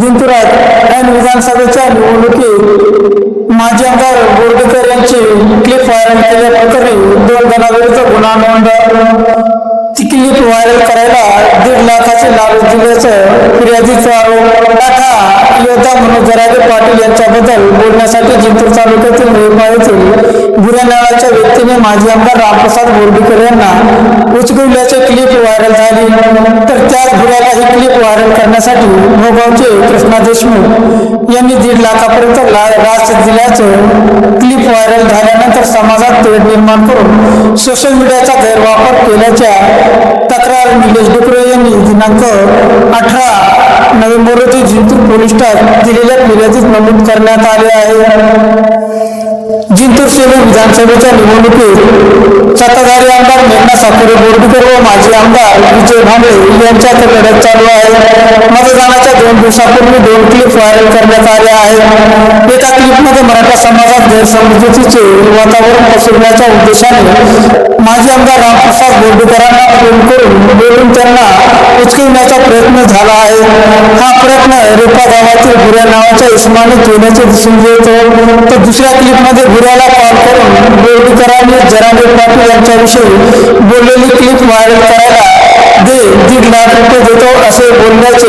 जिंतुरात ऐन विधानसभेच्या निवडणुकीत माजी आमदार बोर्डेकर यांची क्लिप व्हायरल केल्याप्रकरणी दोन जणांविरुद्ध गुन्हा नोंदवला ती क्लिप व्हायरल करायला दीड लाखाचे लालच दिल्याचं फिर्यादीचा आरोप. टाटा योद्धा मनोज जरागे पाटील यांच्याबद्दल बोलण्यासाठी जिंतूर तालुक्यातील रेपा येथील बुऱ्या नावाच्या व्यक्तीने माजी आमदार रामप्रसाद बोर्डीकर यांना उचगवल्याचे क्लिप व्हायरल झाली. व्हायरल करण्यासाठी भोगावचे कृष्णा देशमुख यांनी दीड लाखापर्यंत लाच दिल्याचं क्लिप व्हायरल झाल्यानंतर समाजात तेढ निर्माण करून सोशल मीडियाचा गैरवापर केल्याच्या तक्रार निलेश डुकरे यांनी दिनांक अठरा नोव्हेंबर रोजी जिंतूर पोलीस ठाण्यात दिलेल्या फिर्यादीत नमूद करण्यात आले आहे. जिंतूर सेलू विधानसभेच्या निवडणुकीत सत्ताधारी आमदार मेघना साखरे बोर्डीकर व माजी आमदार विजय भांबळे यांच्यात लढत चालू आहे. मतदानाच्या दोन दिवसापूर्वी दोन क्लिप व्हायरल करण्यात आल्या आहेत. एका क्लिपमध्ये मरण समाजात गैरसमजुतीचे वातावरण पसरण्याच्या उद्देशाने माजी आमदार रामप्रसाद बोर्डीकरांना फोन करून बोलून त्यांना उचकवण्याचा प्रयत्न झाला आहे. हा प्रयत्न रेपा गावातील भुऱ्या नावाच्या इस्माने केल्याचे दिसून येतो. तर दुसऱ्या क्लिपमध्ये भुऱ्याला कॉल करून बोर्डीकरांनी जरांगे पाटील यांच्याविषयी बोललेली क्लिप व्हायरल करायला दे दीड लाख रुपये देतो असे बोलण्याचे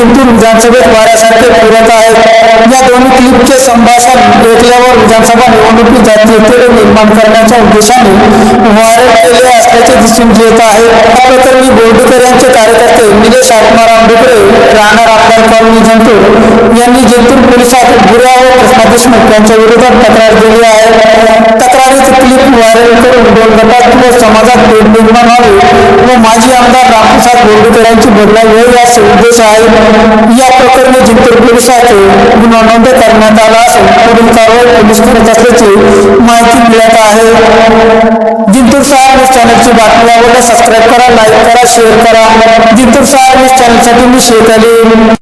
दोन्ही विधानसभेत वाऱ्यासारखे फिरत आहेत. या दोन्ही क्लिपचे संभाषण ऐकल्यावर विधानसभा निवडणुकीत जातीय तेढ निर्माण करण्याच्या उद्देशाने वारे केले असल्याचे दिसून येत आहे. त्याप्रकरणी प्रकरणी बोर्डीकर यांचे कार्यकर्ते निलेश आत्माराम डुकरे राहणार आपल्या कॉलनी जिंतूर यांनी जिंतूर पोलिसात बुऱ्या व कृष्णा देशमुख यांच्या विरोधात तक्रार दिली आहे. तक्रार क्लिप करून दोन समाजात तेढ निर्माण व्हावी. व माजी आमदार रामप्रसाद बोर्डीकर बदला वेळ यावी असे उद्देश आहे. या प्रकरणी जिंतूर पोलिसात गुन्हा नोंद करण्यात आला असून पुढील कारवाई पोलीस करत असल्याची माहिती मिळत आहे. जिंतूर सहा न्यूज चॅनलची बातमी आवडल्यास सबस्क्राईब करा लाईक करा शेअर करा. जिंतूर सहा न्यूज चॅनलसाठी मी शेत आली